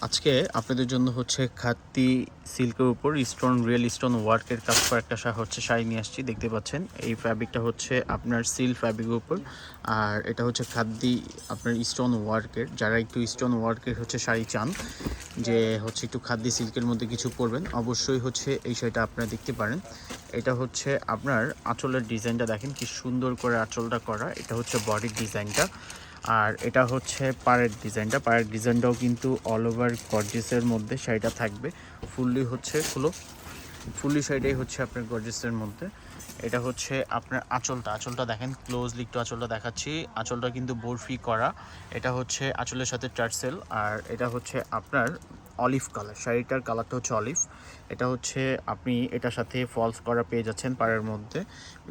আজকে আপনাদের জন্য হচ্ছে খাতি সিল্কের উপর স্টোন, রিয়েল স্টোন ওয়ার্কের কাজ করা একটা শা- হচ্ছে শাড়ি নিয়ে আসছি, দেখতে পাচ্ছেন। এই ফ্যাব্রিকটা হচ্ছে আপনার সিল্ক ফ্যাব্রিকের উপর। আর এটা হচ্ছে খাদ্দি আপনার স্টোন ওয়ার্কের, যারা একটু স্টোন ওয়ার্কের হচ্ছে শাড়ি চান, যে হচ্ছে একটু খাদ্দি সিল্কের মধ্যে কিছু পরবেন, অবশ্যই হচ্ছে এই শাড়িটা আপনারা দেখতে পারেন। এটা হচ্ছে আপনার আঁচলের ডিজাইনটা দেখেন, কি সুন্দর করে আঁচলটা করা, এটা হচ্ছে বডির ডিজাইনটা। আর এটা হচ্ছে পারের ডিজাইনটা। পায়ের ডিজাইনটাও কিন্তু অল ওভার গর্জেসের মধ্যে শাড়িটা থাকবে। ফুললি হচ্ছে ফুলো ফুললি শাড়িটাই হচ্ছে আপনার গর্জেসের মধ্যে। এটা হচ্ছে আপনার আঁচলটা। আঁচলটা দেখেন ক্লোজলি একটু আঁচলটা দেখাচ্ছি। আঁচলটা কিন্তু বরফি করা। এটা হচ্ছে আঁচলের সাথে টার্সেল আর এটা হচ্ছে আপনার অলিভ কালার, শাড়িটার কালারটা হচ্ছে অলিভ। এটা হচ্ছে আপনি এটার সাথে ফলস করা পেয়ে যাচ্ছেন পাড়ের মধ্যে।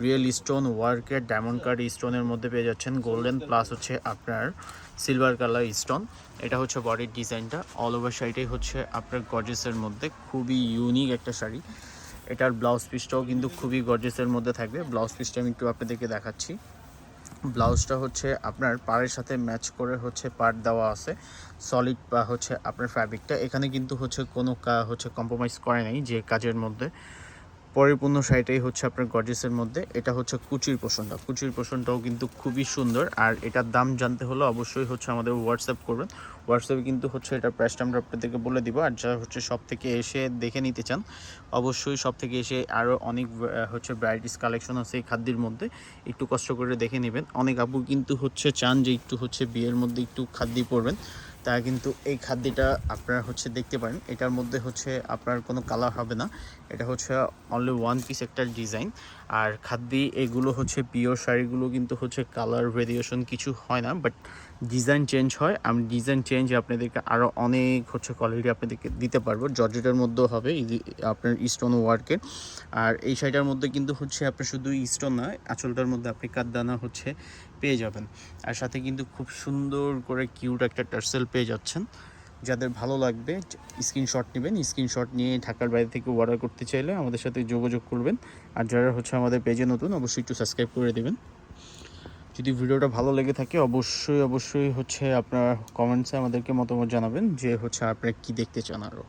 রিয়েল স্টোন ওয়ার্কের ডায়মন্ড কার্ড স্টোনের মধ্যে পেয়ে যাচ্ছেন। গোল্ডেন প্লাস হচ্ছে আপনার সিলভার কালার স্টোন এটা হচ্ছে বডির ডিজাইনটা অল ওভার শাড়িটাই হচ্ছে আপনার গর্জেসের মধ্যে। খুবই ইউনিক একটা শাড়ি। এটার ব্লাউজ পিসটাও কিন্তু খুবই গর্জেসের মধ্যে থাকবে। ব্লাউজ পিসটা আমি একটু আপনাদেরকে দেখাচ্ছি। ব্লাউজটা হচ্ছে আপনার পাড়ের সাথে ম্যাচ করে হচ্ছে পার্ট দেওয়া আছে। সলিড বা হচ্ছে আপনার ফ্যাব্রিকটা এখানে কিন্তু হচ্ছে কোনো হচ্ছে কম্প্রোমাইজ করে নাই যে কাজের মধ্যে। পরিপূর্ণ শাড়িটাই হচ্ছে আপনার গর্জেসের মধ্যে। এটা হচ্ছে কুচির পোষণটা। কুচির পোষণটাও কিন্তু খুবই সুন্দর। আর এটার দাম জানতে হলে অবশ্যই হচ্ছে আমাদের হোয়াটসঅ্যাপ করবেন। হোয়াটসঅ্যাপে কিন্তু হচ্ছে এটা প্রাইসটা আমরা আপনাদেরকে বলে দিব। আর যারা হচ্ছে সব থেকে এসে দেখে নিতে চান, অবশ্যই সব থেকে এসে আরও অনেক হচ্ছে ভ্যারাইটিস কালেকশন আছে এই খাদ্যের মধ্যে। একটু কষ্ট করে দেখে নেবেন। অনেক আপু কিন্তু হচ্ছে চান যে একটু হচ্ছে বিয়ের মধ্যে একটু খাদ্য পরবেন। তারা কিন্তু এই খাদ্যটা আপনারা হচ্ছে দেখতে পারেন। এটার মধ্যে হচ্ছে আপনার কোনো কালার হবে না। এটা হচ্ছে অনলি ওয়ান পিস একটা ডিজাইন আর খাদ্যি এগুলো হচ্ছে পিওর শাড়িগুলো কিন্তু হচ্ছে কালার ভেরিয়েশন কিছু হয় না বাট ডিজাইন চেঞ্জ হয়। আমি ডিজাইন চেঞ্জ আপনাদেরকে আরও অনেক হচ্ছে কোয়ালিটি আপনাদেরকে দিতে পারব। জর্জেটের মধ্যেও হবে আপনার স্টোন ওয়ার্কের আর এই শাড়িটার মধ্যে কিন্তু হচ্ছে আপনার শুধু স্টোন নয় আঁচলটার মধ্যে আপনি কাঠদানা হচ্ছে পেয়ে যাবেন। আর সাথে কিন্তু খুব সুন্দর করে কিউট একটা টার্সেল পেয়ে যাচ্ছেন। যাদের ভালো লাগবে স্ক্রিনশট নেবেন। স্ক্রিনশট নিয়ে ঢাকার বাইরে থেকে অর্ডার করতে চাইলে আমাদের সাথে যোগাযোগ করবেন। আর যারা হচ্ছে আমাদের পেজে নতুন, অবশ্যই একটু সাবস্ক্রাইব করে দেবেন। যদি ভিডিওটা ভালো লেগে থাকে, অবশ্যই অবশ্যই হচ্ছে আপনার কমেন্টসে আমাদেরকে মতামত জানাবেন যে হচ্ছে আপনারা কী দেখতে চান আরও